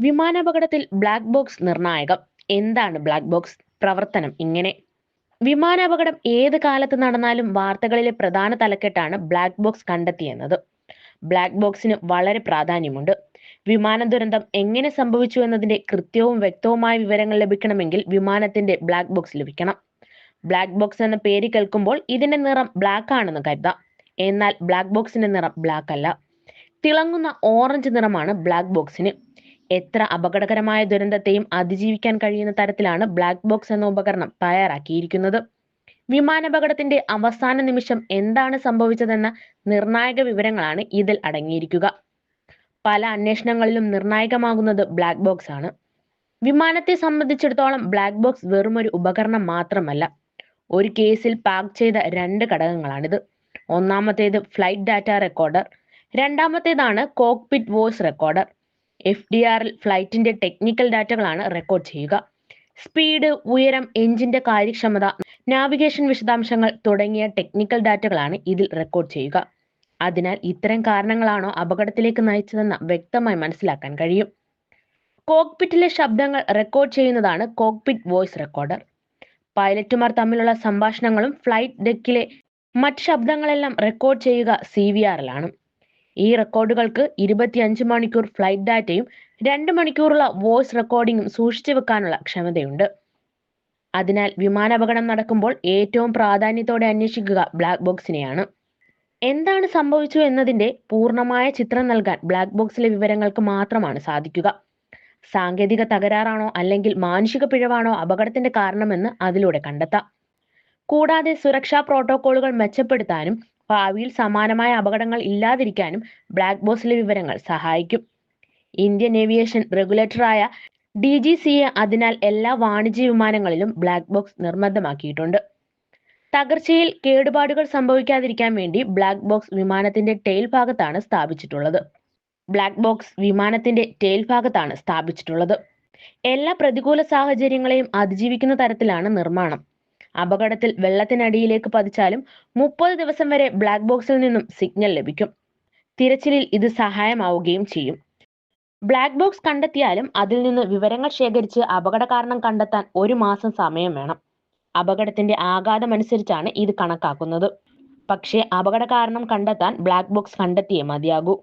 വിമാനാപകടത്തിൽ black box നിർണായകം. എന്താണ് black box പ്രവർത്തനം. ഇങ്ങനെ. വിമാനാപകടം ഏത് കാലത്ത് നടന്നാലും വാർത്തകളിലെ പ്രധാന തലക്കെട്ടാണ് ബ്ലാക്ക് ബോക്സ് കണ്ടെത്തിയെന്നത്. ബ്ലാക്ക് ബോക്സിന് വളരെ പ്രാധാന്യമുണ്ട്. വിമാന ദുരന്തം എങ്ങനെ സംഭവിച്ചു എന്നതിന്റെ കൃത്യവും വ്യക്തവുമായ വിവരങ്ങൾ ലഭിക്കണമെങ്കിൽ വിമാനത്തിന്റെ ബ്ലാക്ക് ബോക്സ് ലഭിക്കണം. ബ്ലാക്ക് ബോക്സ് എന്ന പേര് കേൾക്കുമ്പോൾ ഇതിന്റെ നിറം ബ്ലാക്ക് ആണെന്ന് കരുതാം. എന്നാൽ ബ്ലാക്ക് ബോക്സിന്റെ നിറം ബ്ലാക്ക് അല്ല. തിളങ്ങുന്ന ഓറഞ്ച് നിറമാണ് ബ്ലാക്ക് ബോക്സിന് എത്ര അപകടകരമായ ദുരന്തത്തെയും അതിജീവിക്കാൻ കഴിയുന്ന തരത്തിലാണ് ബ്ലാക്ക് ബോക്സ് എന്ന ഉപകരണം തയ്യാറാക്കിയിരിക്കുന്നത്. വിമാനാപകടത്തിന്റെ അവസാന നിമിഷം എന്താണ് സംഭവിച്ചതെന്ന നിർണായക വിവരങ്ങളാണ് ഇതിൽ അടങ്ങിയിരിക്കുക. പല അന്വേഷണങ്ങളിലും നിർണായകമാകുന്നത് ബ്ലാക്ക് ബോക്സ് ആണ്. വിമാനത്തെ സംബന്ധിച്ചിടത്തോളം ബ്ലാക്ക് ബോക്സ് വെറും ഒരു ഉപകരണം മാത്രമല്ല ഒരു കേസിൽ പാക്ക് ചെയ്ത രണ്ട് ഘടകങ്ങളാണിത്. ഒന്നാമത്തേത് flight data recorder രണ്ടാമത്തേതാണ് cockpit voice recorder F D ആറിൽ ഫ്ലൈറ്റിന്റെ ടെക്നിക്കൽ ഡാറ്റകളാണ് റെക്കോർഡ് ചെയ്യുക. സ്പീഡ് ഉയരം എഞ്ചിന്റെ കാര്യക്ഷമത നാവിഗേഷൻ വിശദാംശങ്ങൾ തുടങ്ങിയ ടെക്നിക്കൽ ഡാറ്റകളാണ് ഇതിൽ റെക്കോർഡ് ചെയ്യുക. അതിനാൽ ഇത്തരം കാരണങ്ങളാണോ അപകടത്തിലേക്ക് നയിച്ചതെന്ന് വ്യക്തമായി മനസ്സിലാക്കാൻ കഴിയും. കോക്പിറ്റിലെ ശബ്ദങ്ങൾ റെക്കോർഡ് ചെയ്യുന്നതാണ് കോക്പിറ്റ് വോയിസ് റെക്കോർഡർ പൈലറ്റുമാർ തമ്മിലുള്ള സംഭാഷണങ്ങളും ഫ്ലൈറ്റ് ഡെക്കിലെ മറ്റ് ശബ്ദങ്ങളെല്ലാം റെക്കോർഡ് ചെയ്യുക സി വി ആറിലാണ് ഈ റെക്കോർഡുകൾക്ക് ഇരുപത്തിയഞ്ച് മണിക്കൂർ ഫ്ലൈറ്റ് ഡാറ്റയും രണ്ട് മണിക്കൂറുള്ള വോയിസ് റെക്കോർഡിംഗും സൂക്ഷിച്ചു വെക്കാനുള്ള ക്ഷമതയുണ്ട്. അതിനാൽ വിമാനാപകടം നടക്കുമ്പോൾ ഏറ്റവും പ്രാധാന്യത്തോടെ അന്വേഷിക്കുക ബ്ലാക്ക് ബോക്സിനെയാണ് എന്താണ് സംഭവിച്ചു എന്നതിന്റെ പൂർണമായ ചിത്രം നൽകാൻ ബ്ലാക്ക് ബോക്സിലെ വിവരങ്ങൾക്ക് മാത്രമാണ് സാധിക്കുക. സാങ്കേതിക തകരാറാണോ അല്ലെങ്കിൽ മാനുഷിക പിഴവാണോ അപകടത്തിന്റെ കാരണമെന്ന് അതിലൂടെ കണ്ടെത്താം. കൂടാതെ സുരക്ഷാ പ്രോട്ടോക്കോളുകൾ മെച്ചപ്പെടുത്താനും ഭാവിയിൽ സമാനമായ അപകടങ്ങൾ ഇല്ലാതിരിക്കാനും ബ്ലാക്ക് ബോക്സിലെ വിവരങ്ങൾ സഹായിക്കും. ഇന്ത്യൻ ഏവിയേഷൻ റെഗുലേറ്ററായ ഡി ജി സി എ അതിനാൽ എല്ലാ വാണിജ്യ വിമാനങ്ങളിലും ബ്ലാക്ക് ബോക്സ് നിർബന്ധമാക്കിയിട്ടുണ്ട്. തകർച്ചയിൽ കേടുപാടുകൾ സംഭവിക്കാതിരിക്കാൻ വേണ്ടി ബ്ലാക്ക് ബോക്സ് വിമാനത്തിന്റെ ടെയിൽ ഭാഗത്താണ് സ്ഥാപിച്ചിട്ടുള്ളത്. ബ്ലാക്ക് ബോക്സ് വിമാനത്തിന്റെ ടെയിൽ ഭാഗത്താണ് സ്ഥാപിച്ചിട്ടുള്ളത്. എല്ലാ പ്രതികൂല സാഹചര്യങ്ങളെയും അതിജീവിക്കുന്ന തരത്തിലാണ് നിർമ്മാണം. അപകടത്തിൽ വെള്ളത്തിനടിയിലേക്ക് പതിച്ചാലും മുപ്പത് ദിവസം വരെ ബ്ലാക്ക് ബോക്സിൽ നിന്നും സിഗ്നൽ ലഭിക്കും. തിരച്ചിലിൽ ഇത് സഹായമാവുകയും ചെയ്യും. ബ്ലാക്ക് ബോക്സ് കണ്ടെത്തിയാലും അതിൽ നിന്ന് വിവരങ്ങൾ ശേഖരിച്ച് അപകട കാരണം കണ്ടെത്താൻ ഒരു മാസം സമയം വേണം. അപകടത്തിന്റെ ആഘാതം അനുസരിച്ചാണ് ഇത് കണക്കാക്കുന്നത്. പക്ഷേ അപകട കാരണം കണ്ടെത്താൻ ബ്ലാക്ക് ബോക്സ് കണ്ടെത്തിയേ മതിയാകൂ.